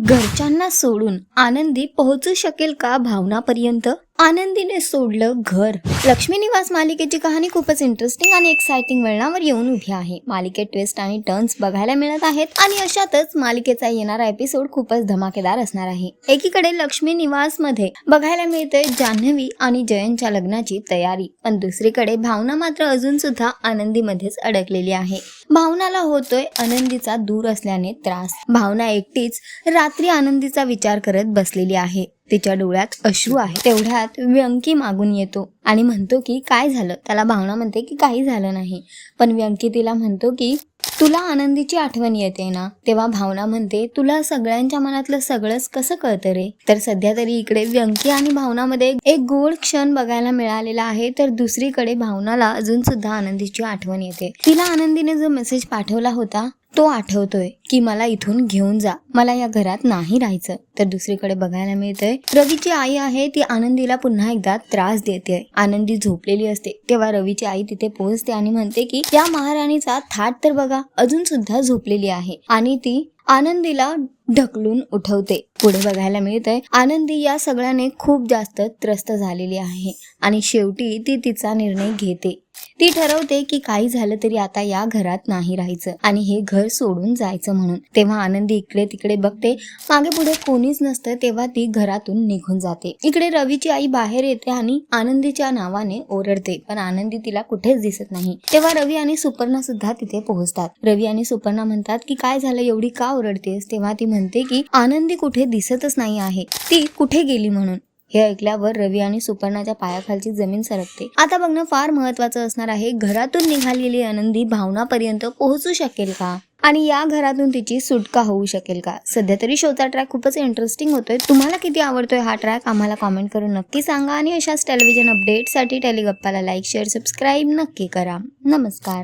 घरच्यांना सोडून आनंदी पोहोचू शकेल का भावनापर्यंत? आनंदीने सोडलं घर. लक्ष्मी निवास मालिकेची कहाणी खूपच इंटरेस्टिंग आणि एक्साइटिंग वळणावर येऊन उभी आहे. मालिकेत ट्विस्ट आणि टर्न्स बघायला मिळत आहेत आणि अशातच मालिकेचा येणारा एपिसोड खूपच धमाकेदार असणार आहे. एकीकडे लक्ष्मी निवासमध्ये बघायला मिळते जान्हवी आणि जयंतच्या लग्नाची तयारी. पण दुसरीकडे भावना मात्र अजून सुद्धा आनंदीमध्येच अडकलेली आहे. भावनाला होतोय आनंदीचा दूर असल्याने त्रास. भावना एकटीच रात्री आनंदीचा विचार करत बसलेली आहे. तिच्या डोळ्यात अश्रू आहे. तेवढ्यात व्यंकी मागून येतो आणि म्हणतो की काय झालं? त्याला भावना म्हणते की काही झालं नाही. पण व्यंकी तिला म्हणतो की तुला आनंदीची आठवण येते ना? तेव्हा भावना म्हणते तुला सगळ्यांच्या मनातलं सगळंच कसं कळतं रे? तर सध्या तरी इकडे व्यंकी आणि भावनामध्ये एक गोड क्षण बघायला मिळालेला आहे तर दुसरीकडे भावनाला अजून सुद्धा आनंदीची आठवण येते. तिला आनंदीने जो मेसेज पाठवला होता तो आठवतोय की मला इथून घेऊन जा. मला या घरात नाही राहायचं. तर दुसरीकडे बघायला मिळतंय रवीची आई आहे ती आनंदीला पुन्हा एकदा त्रास देते. आनंदी झोपलेली असते. तेव्हा रवीची आई तिथे पोहोचते आणि म्हणते की या महाराणीचा थाट तर बघा अजून सुद्धा झोपलेली आहे. आणि ती आनंदीला ढकलून उठवते. पुढे बघायला मिळतंय आनंदी या सगळ्याने खूप जास्त त्रस्त झालेली आहे आणि शेवटी ती तिचा निर्णय घेते. ती ठरवते की काही झालं तरी आता या घरात नाही राहायचं आणि हे घर सोडून जायचं म्हणून. तेव्हा आनंदी इकडे तिकडे बघते. मागे पुढे कोणीच नसतं तेव्हा ती घरातून निघून जाते. इकडे रवीची आई बाहेर येते आणि आनंदीच्या नावाने ओरडते पण आनंदी तिला कुठेच दिसत नाही. तेव्हा रवी आणि सुपर्णा सुद्धा तिथे पोहोचतात. रवी आणि सुपर्णा म्हणतात की काय झालं? एवढी का ओरडतेस तेव्हा ती म्हणते की आनंदी कुठे दिसतच नाही आहे. ती कुठे गेली म्हणून? हे ऐकल्यावर रवी आणि सुपर्णाच्या पायाखालची जमीन सरकते. आता बघणं फार महत्वाचं असणार आहे घरातून निघालेली आनंदी भावनापर्यंत पोहोचू शकेल का? आणि या घरातून तिची सुटका होऊ शकेल का? सध्या तरी शोचा ट्रॅक खूपच इंटरेस्टिंग होतोय. तुम्हाला किती आवडतोय हा ट्रॅक आम्हाला कॉमेंट करून नक्की सांगा आणि अशाच टेलिव्हिजन अपडेटसाठी टेलिगप्पाला लाईक शेअर सबस्क्राईब नक्की करा. नमस्कार.